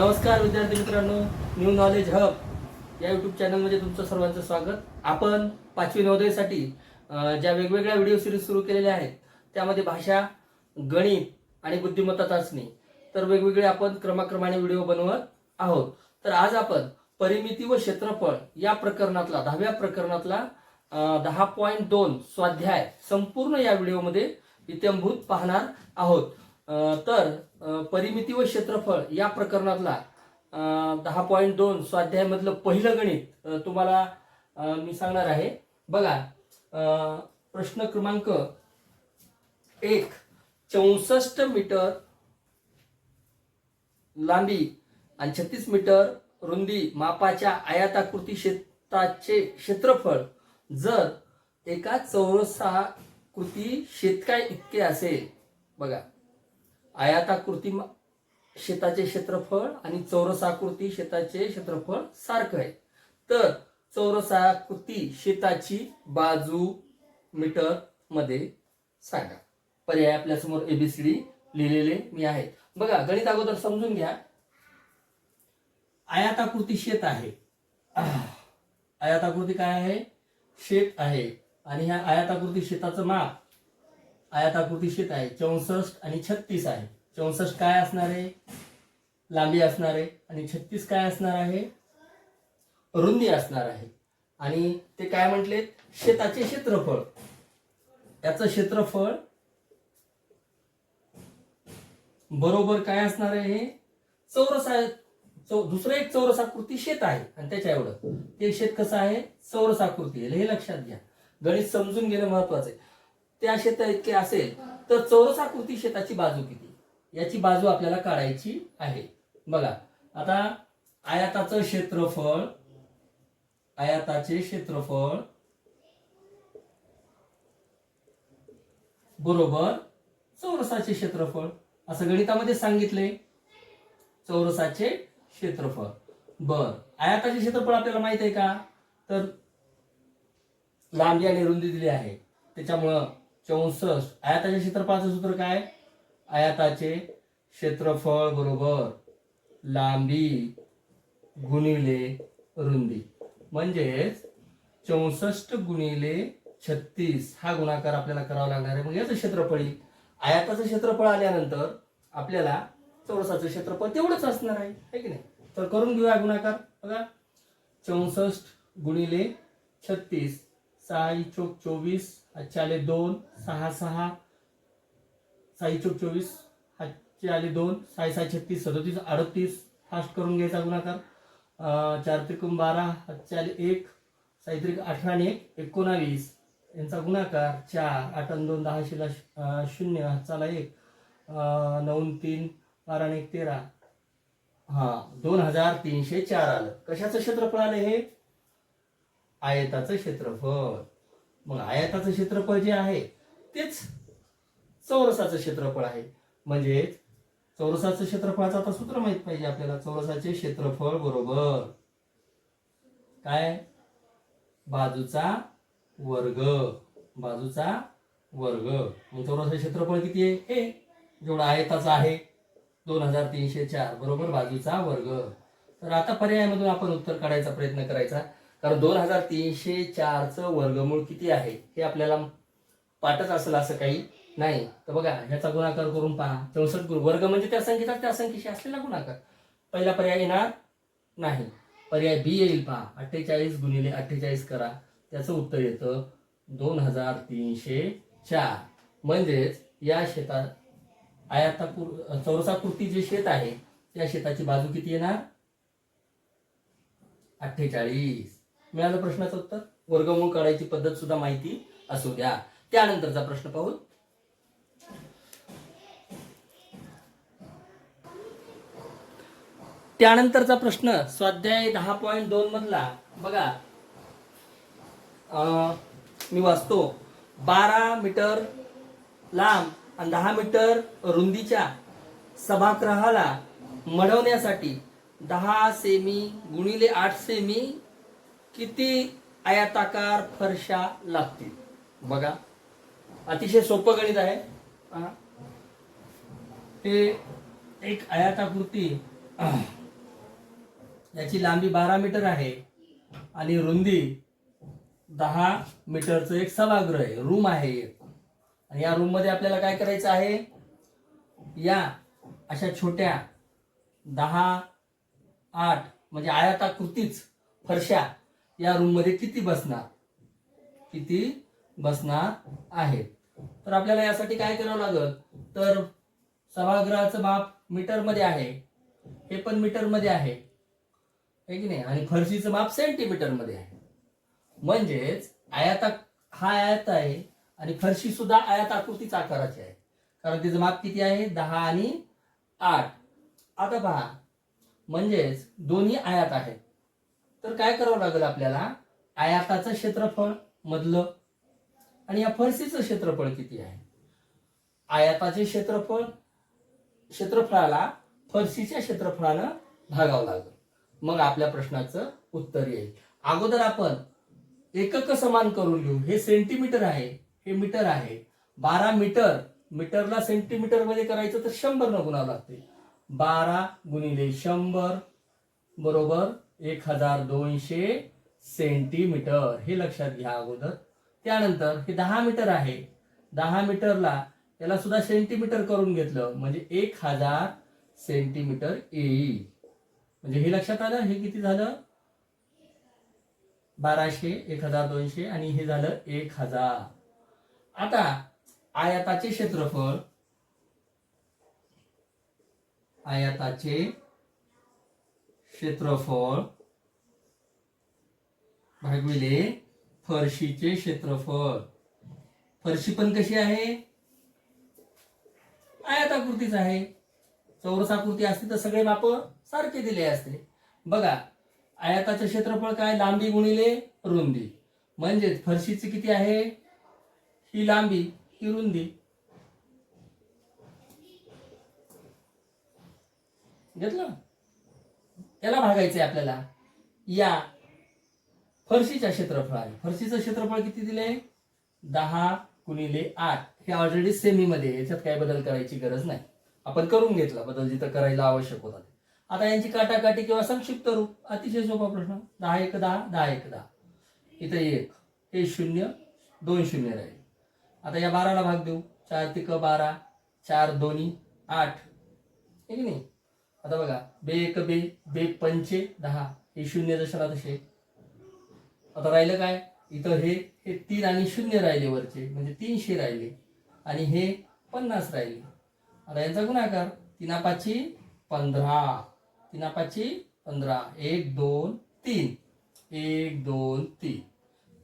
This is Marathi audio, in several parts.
नमस्कार विद्यार्थी मित्रांनो. न्यू नॉलेज हब या युट्यूब चॅनलमध्ये तुमचं सर्वांचं स्वागत. आपण पाचवी नवोदयसाठी ज्या वेगवेगळ्या व्हिडिओ सिरीज सुरू केलेल्या आहेत त्यामध्ये भाषा गणित आणि बुद्धिमत्ता चाचणी. तर वेगवेगळे आपण क्रमाक्रमाने व्हिडिओ बनवत आहोत. तर आज आपण परिमिती व क्षेत्रफळ या प्रकरणातला दहाव्या प्रकरणातला दहा पॉईंट दोन स्वाध्याय संपूर्ण या व्हिडिओमध्ये इत्यंभूत पाहणार आहोत. तर परिमिती व क्षेत्रफळ या प्रकरणातला दहा पॉईंट दोन स्वाध्यायामधलं पहिलं गणित तुम्हाला मी सांगणार आहे. बघा प्रश्न क्रमांक एक चौसष्ट मीटर लांबी आणि छत्तीस मीटर रुंदी मापाच्या आयाताकृती शेताचे क्षेत्रफळ जर एका चौरसाकृती शेतकाय इतके असेल बघा आयताकृती शेताचे क्षेत्रफळ आणि चौरसाकृती शेताचे क्षेत्रफळ सारखं आहे. तर चौरसाकृती शेताची बाजू मीटरमध्ये सांगा. पर्याय आपल्यासमोर एबीसीडी लिहिलेले मी आहे. बघा गणित अगोदर समजून घ्या. आयताकृती शेत आहे. आह. आयताकृती काय आहे? शेत आहे. आणि ह्या आयताकृती शेताचं माप आयताकृती शेत आहे. चौसष्ट आणि छत्तीस आहे. चौसष्ट काय असणार आहे? लांबी असणार आहे. आणि छत्तीस काय असणार आहे? रुंदी असणार आहे. आणि ते काय म्हटले शेताचे क्षेत्रफळ. याचं क्षेत्रफळ बरोबर काय असणार आहे? हे चौरस आहे. चौ दुसरं एक चौरसाकृती शेत आहे. आणि त्याच्या एवढं. ते शेत कसं आहे? चौरसाकृती हे लक्षात घ्या. गणित समजून घेणं महत्वाचं आहे. त्या शेता इतके असेल तर चौरसाकृती शेताची बाजू किती? याची बाजू आपल्याला काढायची आहे. बघा आता आयाताचं क्षेत्रफळ आयाताचे क्षेत्रफळ बरोबर चौरसाचे क्षेत्रफळ. असं गणितामध्ये सांगितले चौरसाचे क्षेत्रफळ. बर आयाताचे क्षेत्रफळ आपल्याला माहीत आहे का? तर लांबी आणि रुंदी दिली आहे. त्याच्यामुळं चौसष्ट. आयाताच्या क्षेत्रफळाचं सूत्र काय? आयाताचे क्षेत्रफळ बरोबर लांबी गुणिले रुंदी. म्हणजेच चौसष्ट गुणिले छत्तीस हा गुणाकार आपल्याला करावा लागणार आहे. मग याचं क्षेत्रफळ येईल आयाताचं क्षेत्रफळ आल्यानंतर आपल्याला चौरसाचं क्षेत्रफळ तेवढंच असणार आहे. है की नाही? तर करून घेऊया गुणाकार. बघा. चौसष्ट गुणिले छत्तीस सहा चोक चोवीस आजचे आले दोन सहा सहा साई चौक चोवीस. आजचे आले दोन साई सहा छत्तीस सदोतीस अडतीस. फास्ट करून घ्यायचा गुणाकार. चार त्रिकोण बारा आजचे आले एक साहित्रिक अठरा आणि एक एकोणावीस. यांचा गुणाकार चार आठ आणि दोन दहा शिला शून्य हातचाला एक. नऊ तीन बारा आणि एक तेरा. हा दोन हजार तीनशे चार आलं. कशाचं क्षेत्रफळ आलं हे? आयताचं क्षेत्रफळ. मग आयताचं क्षेत्रफळ जे आहे तेच चौरसाचं क्षेत्रफळ आहे. म्हणजे चौरसाचं क्षेत्रफळाचं आता सूत्र माहीत पाहिजे आपल्याला. चौरसाचे क्षेत्रफळ बरोबर काय? बाजूचा वर्ग. बाजूचा वर्ग. मग चौरसाचं क्षेत्रफळ किती आहे? ए. जेवढा आयताचा आहे दोन हजार तीनशे चार. बरोबर? बाजूचा वर्ग. तर आता पर्यायामधून आपण उत्तर काढायचा प्रयत्न करायचा. कारण दोन हजार तीनशे चारचं वर्गमूळ किती आहे हे आपल्याला पाठच असेल असं काही नाही. तर बघा ह्याचा गुणाकार करून पहा. चौसष्ट गुण. वर्ग म्हणजे त्या संख्येचा त्या संख्येशी असलेला गुणाकार. पहिला पर्याय येणार नाही. पर्याय बी येईल पहा. अठ्ठेचाळीस गुणिले अठ्ठेचाळीस करा. त्याचं उत्तर येतं दोन हजार तीनशे चार म्हणजेच या शेतात आयातापूर चौरसाकृती जे शेत आहे त्या शेताची बाजू किती येणार? अठ्ठेचाळीस. मिळालं प्रश्नाचं उत्तर? वर्गमूळ काढायची पद्धत सुद्धा माहिती असू द्या. त्यानंतरचा प्रश्न पाहू. त्यानंतरचा प्रश्न स्वाध्याय दहा पॉईंट दोन मधला. बघा. अं, मी वाचतो. बारा मीटर लांब आणि दहा मीटर रुंदीच्या सभागृहाला मढवण्यासाठी दहा सेमी गुणिले आठ सेमी किती आयताकार फरशा लागतील? बघा. अतिशय सोपं गणित आहे. ते एक आयताकृती. याची लांबी बारा मीटर आहे आणि रुंदी दहा मीटरचं एक सभागृह आहे. रूम आहे एक. आणि या रूममध्ये आपल्याला काय करायचं आहे? या अशा छोट्या दहा आठ म्हणजे आयताकृतीच फरशा या रूममध्ये किती बसणार? किती बसणार आहेत? तर आपल्याला यासाठी काय करावं लागल? तर सभागृहाचं माप मीटरमध्ये आहे. हे पण मीटरमध्ये आहे. है की नाही? आणि फरशीचं माप सेंटीमीटरमध्ये आहे. म्हणजेच आयाता हा आयात आहे आणि फरशी सुद्धा आयताकृतीच आकाराची आहे. कारण तिचं माप किती आहे? दहा आणि आठ. आता पहा. म्हणजेच दोन्ही आयात आहेत. तर काय करावं लागेल आपल्याला? आयाताचं क्षेत्रफळ मधलं आणि या फरशीचं क्षेत्रफळ किती आहे? आयाताचे क्षेत्रफळ क्षेत्रफळाला फरशीच्या क्षेत्रफळानं भागावं लागेल. मग आपल्या प्रश्नाचं उत्तर येईल. अगोदर आपण एकक समान करून घेऊ. हे सेंटीमीटर आहे हे मीटर आहे. बारा मीटर मीटरला सेंटीमीटरमध्ये करायचं तर शंभर न गुणावं लागते. बारा गुणिले शंभर बरोबर? एक हजार दोनशे सेंटीमीटर. हे लक्षात घ्या अगोदर. त्यानंतर हे दहा मीटर आहे. दहा मीटरला याला सुद्धा सेंटीमीटर करून घेतलं. म्हणजे एक हजार सेंटीमीटर येईल. म्हणजे हे लक्षात आलं? हे किती झालं? बाराशे एक हजार दोनशे आणि हे झालं एक हजार. आता आयाताचे क्षेत्रफळ. आयाताचे क्षेत्रफळ भागविले फरशीचे क्षेत्रफळ. फरशी पण कशी आहे? आयताकृतीच आहे. चौरस आकृती असते तर सगळे माप सारखे दिले असते. बघा आयताचं क्षेत्रफळ काय? लांबी गुणिले रुंदी. म्हणजेच फरशीची किती आहे? ही लांबी ही रुंदी. घेतलं? याला भागायचंय आपल्याला. या फरशीच्या क्षेत्रफळाने फरशीचं क्षेत्रफळ किती दिले दहा गुणिले आठ. हे ऑलरेडी सेमीमध्ये याच्यात काही बदल करायची गरज नाही. आपण करून घेतला बदल जिथं करायला आवश्यक होता आता यांची काटाकाटी किंवा संक्षिप्त रूप अतिशय सोपा प्रश्न. दहा एक दहा दहा एक दहा. इथं एक हे शून्य दोन शून्य राहील. आता या बाराला भाग देऊ. चार तिक बारा चार दोन्ही आठ. हे नाही? आता बघा बे एक बे बे पंचे दहा. हे शून्य दशला तसे. आता राहिलं काय? इथं हे हे तीन आणि शून्य राहिले वरचे. म्हणजे तीनशे राहिले. आणि हे पन्नास राहिले. आता यांचा गुणाकार तीना पंधरा. तिनापाची पंधरा. एक दोन तीन. एक दोन तीन.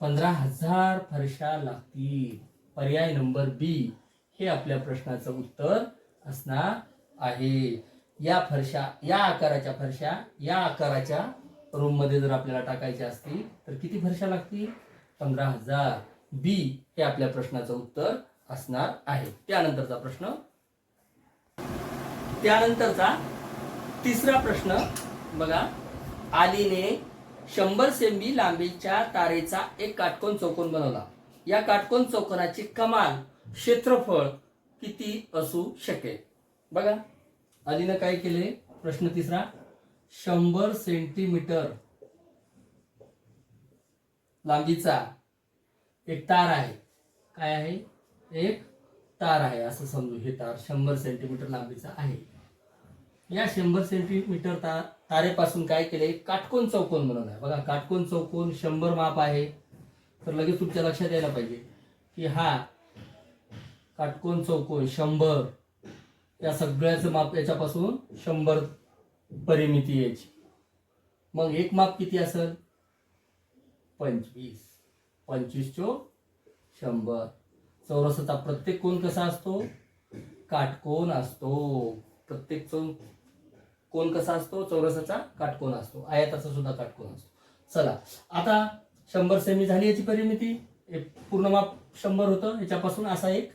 पंधरा हजार फरशा लागतील. पर्याय नंबर बी. हे आपल्या प्रश्नाचं उत्तर असणार आहे. या फरशा या आकाराच्या फरशा या आकाराच्या रूममध्ये जर आपल्याला टाकायच्या असतील तर किती फरशा लागतील? पंधरा हजार. बी हे आपल्या प्रश्नाचं उत्तर असणार आहे. त्यानंतरचा प्रश्न. त्यानंतरचा तिसरा प्रश्न. बघा आलीने शंभर सेंबी लांबीच्या तारेचा एक काटकोन चौकोन बनवला. या काटकोन चौकोनाची कमाल क्षेत्रफळ किती असू शकेल? बघा. अलीनं काय केले? प्रश्न तिसरा शंभर सेंटीमीटर लांबीचा एक तार आहे. काय आहे? एक तार आहे असं समजू. हे तार शंभर सेंटीमीटर लांबीचा आहे. या शंभर सेंटीमीटर तार तारेपासून काय केले? काटकोन चौकोन बनवला आहे. बघा काटकोन चौकोन शंभर माप आहे. तर लगेच तुमच्या लक्षात यायला पाहिजे की हा काटकोन चौकोन शंभर या सगळ्याचं माप याच्यापासून शंभर परिमिती याची मग एक माप किती असेल? पंचवीस. पंचवीस चो शंभर. चौरसाचा प्रत्येक कोण कसा असतो? काटकोन असतो. प्रत्येक चौ कोण कसा असतो? चौरसाचा काटकोन असतो. आयाताचा सुद्धा काटकोन असतो. चला आता शंभर सेमी झाली याची परिमिती. हे पूर्ण माप शंभर होतं. याच्यापासून असा एक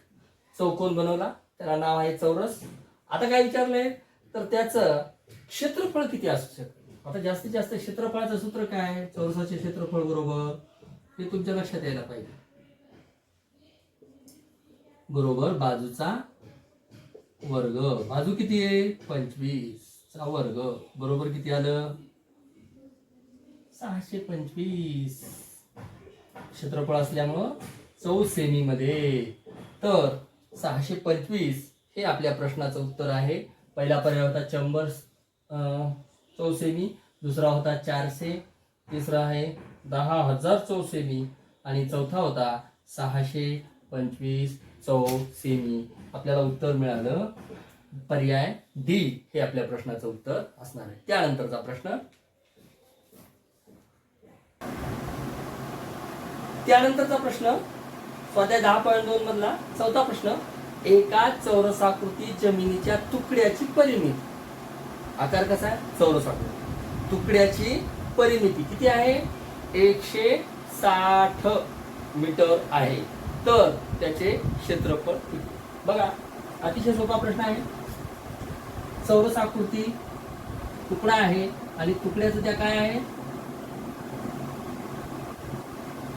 चौकोन बनवला. त्याला नाव आहे चौरस. आता काय विचारलंय? तर त्याचं क्षेत्रफळ किती असू शकतं? आता जास्तीत जास्त क्षेत्रफळाचं सूत्र काय? चौरसाचे क्षेत्रफळ बरोबर? हे तुमच्या लक्षात यायला पाहिजे. बरोबर बाजूचा वर्ग. बाजू किती आहे? पंचवीस चा वर्ग. बरोबर किती आलं? सहाशे पंचवीस. क्षेत्रफळ असल्यामुळं चौ सेमी मध्ये तर सहाशे पंचवीस हे आपल्या प्रश्नाचं उत्तर आहे. पहिला पर्याय होता चंबर अं, दुसरा होता चारशे. तिसरा आहे दहा हजार चौसेमी. आणि चौथा होता सहाशे पंचवीस चौ सेमी आपल्याला उत्तर मिळालं. पर्याय डी हे आपल्या प्रश्नाचं उत्तर असणार आहे. त्यानंतरचा प्रश्न. त्यानंतरचा प्रश्न. स्वाध्याय दहा पॉईंट दोन मधला चौथा प्रश्न. एका चौरसाकृती जमिनीच्या तुकड्याची परिमिती. आकार कसा आहे? चौरसाकृती. तुकड्याची परिमिती किती आहे? एकशे साठ मीटर आहे. तर त्याचे क्षेत्रफळ बघा अतिशय सोपा प्रश्न आहे. चौरसाकृती तुकडा आहे आणि तुकड्याचं त्या काय आहे?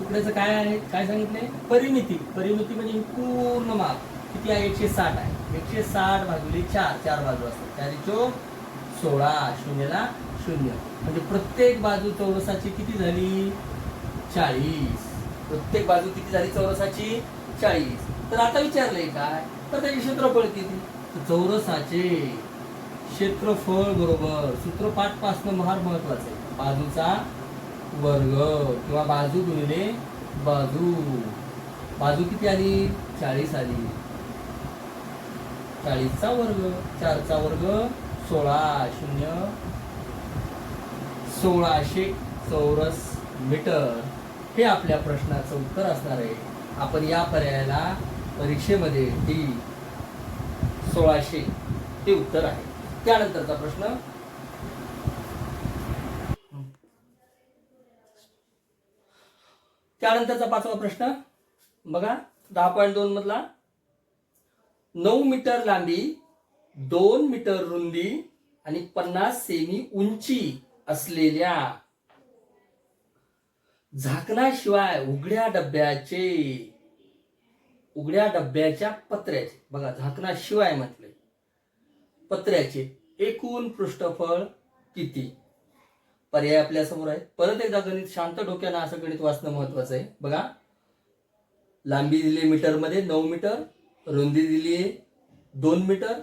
तुकड्याचं काय आहे? काय सांगितले? परिमिती. परिमिती म्हणजे पूर्ण माप. किती आहे? एकशे साठ आहे. एकशे साठ भागिले चार चार बाजू असतात. त्याने चोक सोळा शून्यला शून्य. म्हणजे प्रत्येक बाजू चौरसाची किती झाली? चाळीस. प्रत्येक बाजू किती झाली? चौरसाची चाळीस. तर आता विचारलंय काय? तर त्याचे क्षेत्रफळ किती? चौरसाचे क्षेत्रफळ बरोबर सूत्रपाठ पासनं फार महत्वाचं आहे. बाजूचा वर्ग किंवा बाजू गुणिले बाजू. बाजू किती आली? चाळीस आली. चाळीसचा वर्ग चारचा वर्ग सोळा शून्य सोळाशे चौरस मीटर. हे आपल्या प्रश्नाचं उत्तर असणार आहे. आपण या पर्यायाला परीक्षेमध्ये डी सोळाशे हे उत्तर आहे. त्यानंतरचा प्रश्न. त्यानंतरचा पाचवा प्रश्न. बघा दहा पॉईंट दोन मधला. नऊ मीटर लांबी दोन मीटर रुंदी आणि पन्नास सेमी उंची असलेल्या झाकणाशिवाय उघड्या डब्याचे उघड्या डब्याच्या पत्र्याचे. बघा झाकणाशिवाय म्हटले पत्र्याचे एकूण पृष्ठफळ किती? पर्याय आपल्यासमोर आहे. परत एकदा गणित शांत डोक्यानं असं गणित वाचणं महत्वाचं आहे. बघा लांबी दिली मीटरमध्ये नऊ मीटर रुंदी दिली आहे दोन मीटर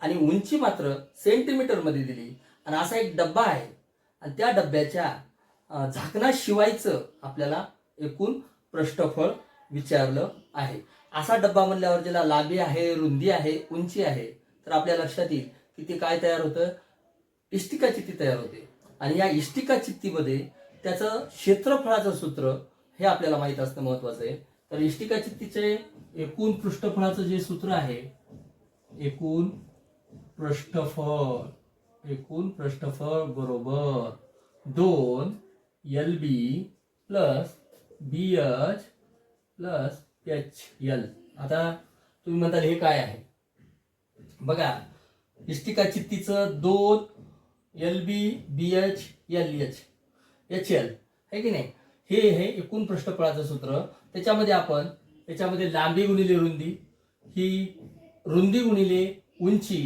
आणि उंची मात्र सेंटीमीटरमध्ये दिली. आणि असा एक डब्बा आहे. आणि त्या डब्याच्या झाकणाशिवायचं आपल्याला एकूण पृष्ठफळ विचारलं आहे. असा डब्बा म्हणल्यावर ज्याला लांबी आहे रुंदी आहे उंची आहे तर आपल्या लक्षात येईल की ते काय तयार होतं? इष्टिका चित्ती तयार होते. आणि या इष्टिका चित्तीमध्ये त्याचं क्षेत्रफळाचं सूत्र हे आपल्याला माहीत असणं महत्वाचं आहे. तर इष्टिका चित्तीचे एकूण पृष्ठफळाचं जे सूत्र आहे एकूण पृष्ठफळ एकूण पृष्ठफळ बरोबर दोन L B plus B H plus H L आता तुम्ही म्हणताल हे काय आहे? बघा इष्टिका चित्तीचं दोन L B B H L H H L आहे की नाही? हे हे एकूण पृष्ठफळाचं सूत्र. त्याच्यामध्ये आपण त्याच्यामध्ये लांबी गुणिले रुंदी ही रुंदी गुणिले उंची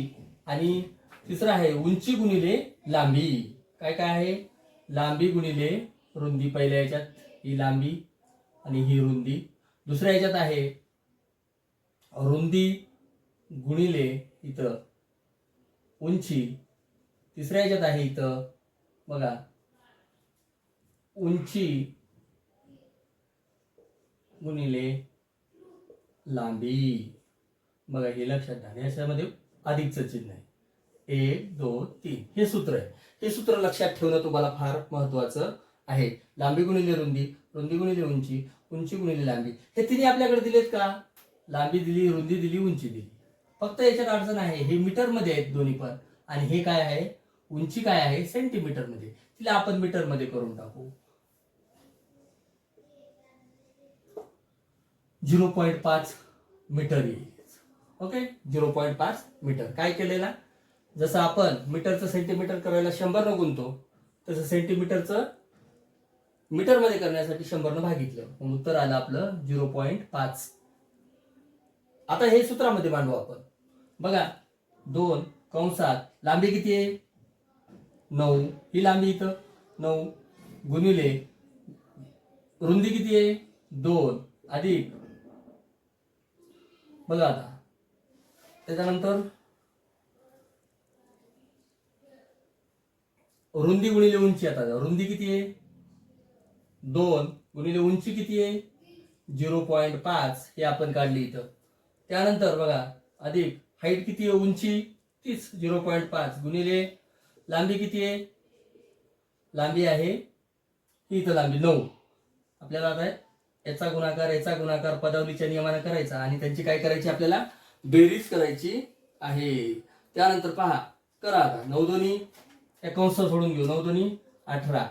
आणि तिसरं आहे उंची गुणिले लांबी. काय काय आहे? लांबी गुणिले रुंदी पहिल्या याच्यात ही लांबी आणि ही रुंदी. दुसऱ्या याच्यात आहे रुंदी गुणिले इथं उंची. तिसऱ्या याच्यात आहे इथं बघा उंची गुणिले लांबी. बघा हे लक्षात घ्या. याच्यामध्ये अधिकचं चिन्ह आहे एक दोन तीन. हे सूत्र आहे. हे सूत्र लक्षात ठेवणं तुम्हाला फार महत्वाचं आहे. लांबी गुणिले रुंदी. रुंदी गुणिले उंची. उंची गुणिले लांबी. हे तिने आपल्याकडे दिलेत का? लांबी दिली रुंदी दिली उंची दिली. फक्त याच्यात अडचण आहे. हे मीटरमध्ये आहेत दोन्ही पण. आणि हे काय आहे? उंची काय आहे? सेंटीमीटरमध्ये. तिला आपण मीटरमध्ये करून टाकू. झिरो पॉईंट पाच मीटर येईल. ओके? झिरो पॉईंट पाच मीटर. काय केलेला? जसं आपण मीटरचं सेंटीमीटर करायला शंभरनं गुणतो तसं सेंटीमीटरचं मीटरमध्ये करण्यासाठी शंभरनं भागितलं. मग उत्तर आलं आपलं झिरो पॉईंट पाच. आता हे सूत्रामध्ये मांडू आपण. बघा दोन कंसात लांबी किती आहे? नऊ. ही लांबी इथं नऊ. गुणिले रुंदी किती आहे? दोन. अधिक बघा आता. त्याच्यानंतर रुंदी गुणिले उंची आता. रुंदी किती आहे? दोन गुणिले उंची किती आहे? झिरो पॉईंट पाच हे आपण काढली इथं. त्यानंतर बघा अधिक हाईट किती आहे उंची? तीच झिरो पॉईंट पाच. गुणिले लांबी किती आहे? लांबी आहे? ही इथं लांबी नऊ. आपल्याला आता याचा गुणाकार याचा गुणाकार पदावलीच्या नियमाने करायचा आणि त्यांची काय करायची आपल्याला? बेरीज करायची आहे. त्यानंतर पहा करा आता. नऊ दोन्ही या सोडून घेऊ. नऊ दोन्ही अठरा.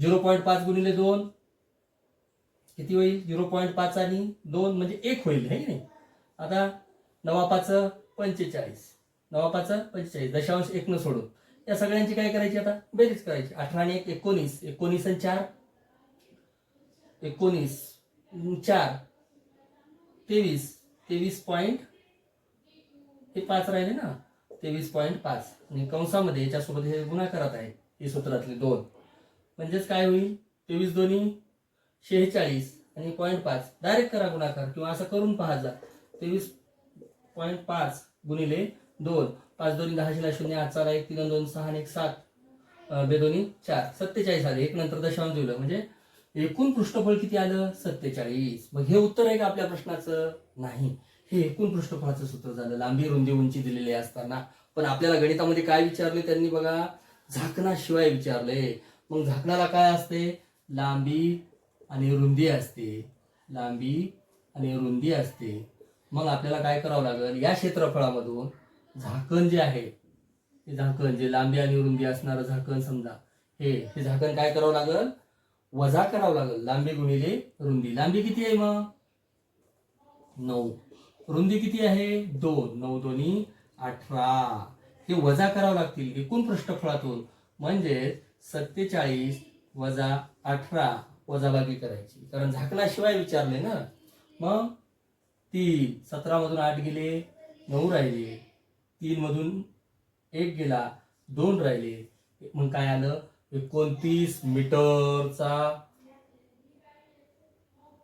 झिरो पॉईंट पाच गुणिले दोन. किती होईल? झिरो पॉईंट पाच आणि दोन म्हणजे एक होईल हे नाही? आता नवा पाच पंचेचाळीस. नवा पाच पंचेचाळीस. दशांश एक न सोडून. या सगळ्यांची काय करायची आता? बेरीज करायची. अठरा आणि एक एकोणीस. एकोणीस आणि चार. एकोणीस. चार तेवीस. तेवीस पॉईंट हे पाच राहिले ना. तेवीस पॉईंट पाच. आणि कंसामध्ये याच्यासोबत हे गुणाकारात आहे. हे सूत्रातले दोन. म्हणजेच काय होईल? तेवीस दोन्ही शेहेचाळीस आणि पॉईंट पाच. डायरेक्ट करा गुणाकार किंवा असं करून पहा जा. तेवीस पॉईंट पाच गुणिले दोन. पाच दोन्ही दहा शिला शून्य आठ चार एक तीन दोन सहा आणि एक सात बेदोनी चार. सत्तेचाळीस आले. एक नंतर दशांश दिलं. म्हणजे एकूण पृष्ठफळ किती आलं? सत्तेचाळीस. मग हे उत्तर आहे का आपल्या प्रश्नाचं? नाही. हे एकूण पृष्ठफळाचं सूत्र झालं. लांबी रुंदी उंची दिलेली असताना. पण आपल्याला गणितामध्ये काय विचारले त्यांनी बघा? झाकणाशिवाय विचारले. मग झाकणाला काय असते? लांबी आणि रुंदी असते. लांबी आणि रुंदी असते. मग आपल्याला काय करावं लागेल? या क्षेत्रफळामधून झाकण जे आहे हे झाकण जे लांबी आणि रुंदी असणारं झाकण समजा. हे हे झाकण काय करावं लागेल? वजा करावं लागेल. लांबी गुणिले रुंदी. लांबी किती आहे मग? नऊ. रुंदी किती आहे? दोन. नऊ दोन्ही अठरा. हे वजा करावं लागतील एकूण पृष्ठफळातून. म्हणजे सत्तेचाळीस वजा अठरा वजाबाकी करायची. कारण झाकणाशिवाय विचारले ना. मग? तीन. सतरा मधून आठ गेले नऊ राहिले. तीनमधून एक गेला दोन राहिले. मग काय आलं? एकोणतीस मीटरचा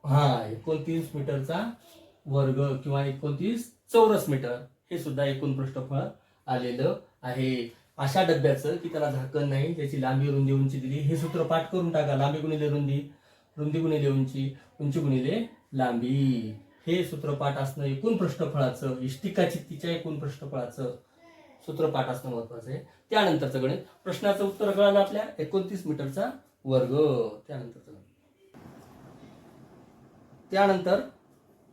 हा एकोणतीस मीटरचा वर्ग किंवा एकोणतीस चौरस मीटर हे सुद्धा एकूण पृष्ठफळ आलेलं आहे. अशा डब्याचं की त्याला झाकण नाही त्याची लांबी रुंदी उंची दिली. हे सूत्र पाठ करून टाका. लांबी गुणिले रुंदी रुंदी गुणिले उंची उंची गुणिले लांबी. हे सूत्रपाठ असणं एकूण पृष्ठफळाचं इष्टिका चित्तीच्या एकूण पृष्ठफळाचं सूत्रपाठ असणं महत्वाचं आहे. त्यानंतरचं गणित. प्रश्नाचं उत्तर कळालं आपल्या एकोणतीस मीटरचा वर्ग. त्यानंतरचं गणित. त्यानंतर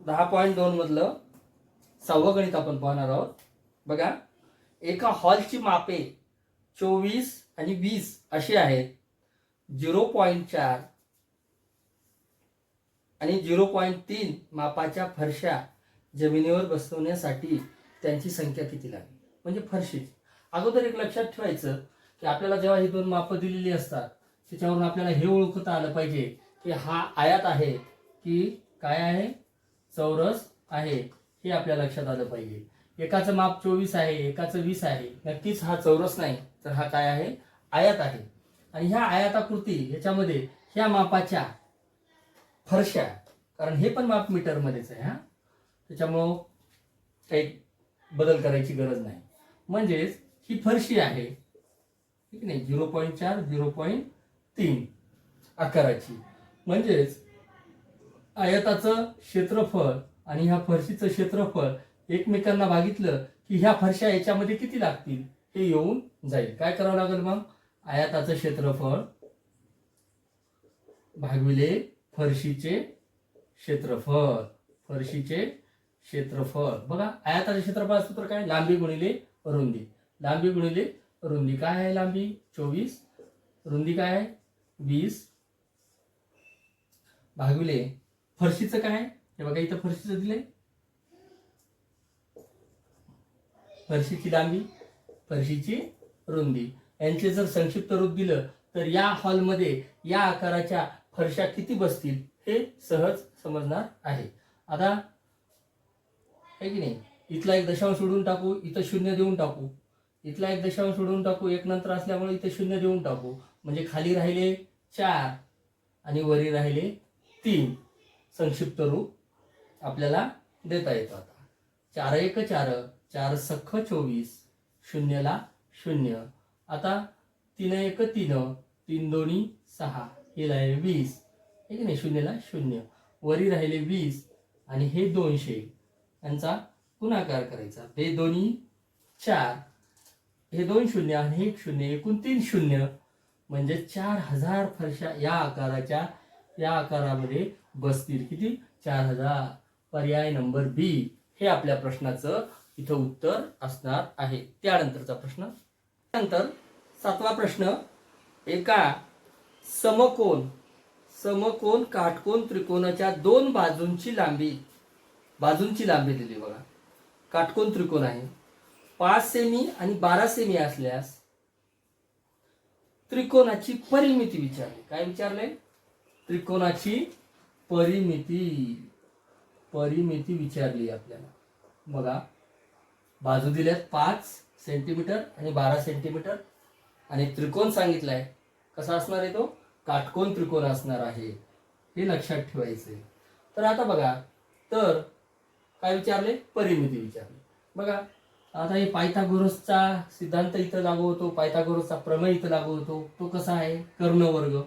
दहा पॉईंट दोन मधलं सहावं गणित आपण पाहणार आहोत. बघा एका हॉलची मापे चोवीस आणि वीस अशी आहेत. झिरो पॉईंट चार आणि झिरो पॉईंट तीन मापाच्या फरशा जमिनीवर बसवण्यासाठी त्यांची संख्या किती लागेल? म्हणजे फरशीच अगोदर एक लक्षात ठेवायचं की आपल्याला जेव्हा ही दोन मापं दिलेली असतात त्याच्यावरून आपल्याला हे ओळखता आलं पाहिजे की हा आयात आहे की काय आहे? चौरस आहे. हे आपल्या लक्षात आलं पाहिजे. एकाचं माप चोवीस आहे एकाचं वीस आहे. नक्कीच हा चौरस नाही तर हा काय आहे? आयात आहे. आणि ह्या आयाताकृती ह्याच्यामध्ये ह्या मापाच्या फरशा कारण हे पण माप मीटरमध्येच आहे हा. त्याच्यामुळं काही बदल करायची गरज नाही. म्हणजेच ही फरशी आहे. ठीक नाही? झिरो पॉईंट चार झिरो पॉईंट तीन आकाराची. म्हणजेच आयताचं क्षेत्रफळ आणि ह्या फरशीचं क्षेत्रफळ एकमेकांना भागितलं की ह्या फरशा याच्यामध्ये किती लागतील? हे येऊन जाईल. काय करावं लागेल मग? आयताचं क्षेत्रफळ भागविले फरशीचे क्षेत्रफळ. फरशीचे क्षेत्रफळ. बघा आयताचे क्षेत्रफळ सूत्र काय? लांबी गुणिले रुंदी. लांबी गुणिले रुंदी. काय आहे लांबी? चोवीस. रुंदी काय आहे? वीस. भागविले. फरशीचं काय हे बघा इथं फरशीचं दिले फरशीची लांबी फरशीची रुंदी. यांचे जर संक्षिप्त रूप दिलं तर या हॉलमध्ये या आकाराच्या फरशा किती बसतील हे सहज समजणार आहे. आता आहे की नाही? इथला एक दशांश सोडून टाकू इथं शून्य देऊन टाकू. इथला एक दशांश सोडून टाकू एक नंतर असल्यामुळे इथं शून्य देऊन टाकू. म्हणजे खाली राहिले चार आणि वरी राहिले तीन. संक्षिप्त रूप आपल्याला देता येतो आता. चार एक चार चार सख्ख चोवीस शून्यला शून्य. आता तीन एक तीन तीन दोन्ही सहा हे राहिले वीस. हे की नाही? शून्यला शून्य. वरी राहिले वीस आणि हे दोनशे. यांचा गुणाकार करायचा. हे दोन्ही चार हे दोन शून्य आणि एक शून्य एकूण तीन शून्य म्हणजे चार हजार फरशा या आकाराच्या या आकारामध्ये बसतील. किती? चार हजार. पर्याय नंबर बी हे आपल्या प्रश्नाचं इथं उत्तर असणार आहे. त्यानंतरचा प्रश्न. नंतर सातवा प्रश्न. एका समकोन समकोन काटकोन त्रिकोणाच्या दोन बाजूंची लांबी बाजूंची लांबी दिली बघा. काटकोन त्रिकोण आहे. पाच सेमी आणि बारा सेमी असल्यास त्रिकोणाची परिमिती विचारली. काय विचारले? त्रिकोणाची परिमिती. परिमिती विचारली आपल्याला. बघा. बाजू दिल्यात पाच सेंटीमीटर आणि बारा सेंटीमीटर आणि त्रिकोण सांगितलाय. कसा असणार आहे तो? काटकोन त्रिकोण असणार आहे. हे लक्षात ठेवायचे तर आता बघा. तर काय विचारले? परिमिती विचारली. बघा आता हे पायथागोरसचा सिद्धांत इथं लागू होतो पायथागोरसचा प्रमेय इथं लागू होतो. तो कसा आहे? कर्ण वर्ग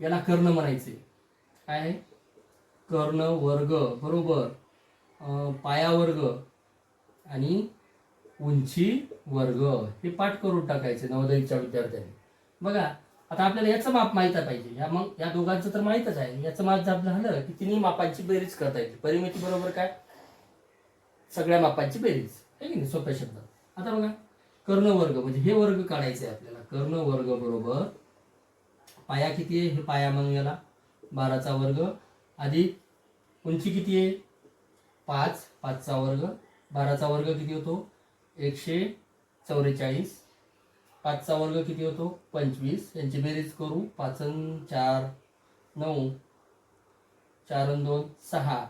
याला कर्ण म्हणायचे. काय आहे? कर्ण वर्ग बरोबर पायावर्ग आणि उंची वर्ग हे पाठ करून टाकायचे नवोदयच्या विद्यार्थ्यांनी. बघा आता आपल्याला याचं माप माहीत पाहिजे. या मग या दोघांचं तर माहीतच आहे. याचं माप जर झालं की तिन्ही मापांची बेरीज करता येते. परिमिती बरोबर काय? सगळ्या मापांची बेरीज. आहे की नाही? सोप्या शब्दात. आता बघा कर्ण वर्ग म्हणजे हे वर्ग काढायचे आहे आपल्याला. कर्णवर्ग बरोबर पाया किती आहे? हे पाया म्हणून याला. बाराचा वर्ग अधिक उंची किती आहे? पाच. पाचचा वर्ग. बाराचा वर्ग किती होतो? एकशे चौवेचाळीस. पाचचा वर्ग किती होतो? पंचवीस. यांची बेरीज करू. पाच चार नऊ. चार दोन सहा.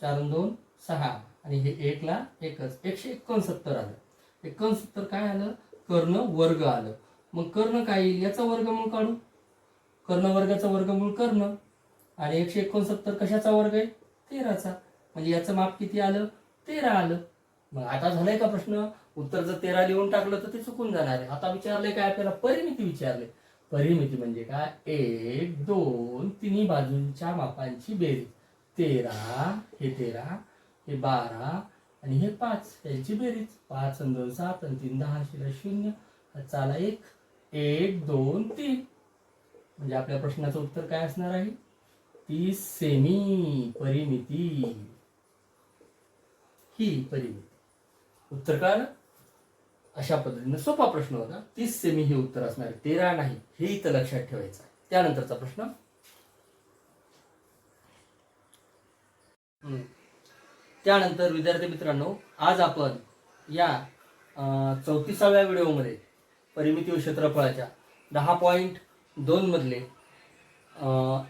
चार दोन सहा. आणि हे एकला एकच. एकशे एकोणसत्तर आलं. एकोणसत्तर काय आलं? कर्ण वर्ग आलं. मग कर्ण काय येईल? याचा वर्गमूळ काढू. कर्ण वर्गाचा वर्गमूळ कर्ण. आणि एकशे एकोणसत्तर कशाचा वर्ग आहे? तेराचा. म्हणजे याचं माप किती आलं? तेरा आलं. मग आता झालंय का प्रश्न? उत्तर जर तेरा लिहून टाकलं तर ते चुकून जाणार आहे. आता विचारले काय आपल्याला? परिमिती विचारले परिमिती म्हणजे काय? एक दोन तिन्ही बाजूंच्या मापांची बेरीज. तेरा हे तेरा हे बारा आणि हे पाच. यांची बेरीज पाच आणि दोन सात आणि तीन दहा शिला शून्य. चाला एक एक दोन तीन. म्हणजे आपल्या प्रश्नाचं उत्तर काय असणार आहे? तीस सेमी परिमिती. ही परिमिती. उत्तर काय? अशा पद्धतीने सोपा प्रश्न होता. तीस सेमी हे उत्तर असणार आहे. तेरा नाही. हे इथं लक्षात ठेवायचं आहे. त्यानंतरचा प्रश्न त्यानंतर विद्यार्थी मित्रांनो आज आपण या चौतीसाव्या व्हिडिओमध्ये परिमिती व क्षेत्रफळाच्या दहा पॉईंट दोनमधले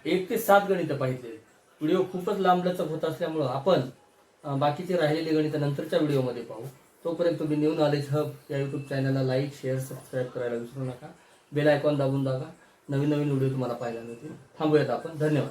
एक ते सात गणितं पाहिजे. व्हिडिओ खूपच लांबलचक होत असल्यामुळं आपण बाकीचे राहिलेले गणितं नंतरच्या व्हिडिओमध्ये पाहू. तोपर्यंत तुम्ही न्यू नॉलेज हब या यूट्यूब चॅनलला लाईक शेअर सबस्क्राईब करायला विसरू नका. बेल आयकॉन दाबून दाखा नवीन नवीन व्हिडिओ तुम्हाला पाहायला मिळतील. थांबूयात आपण. धन्यवाद.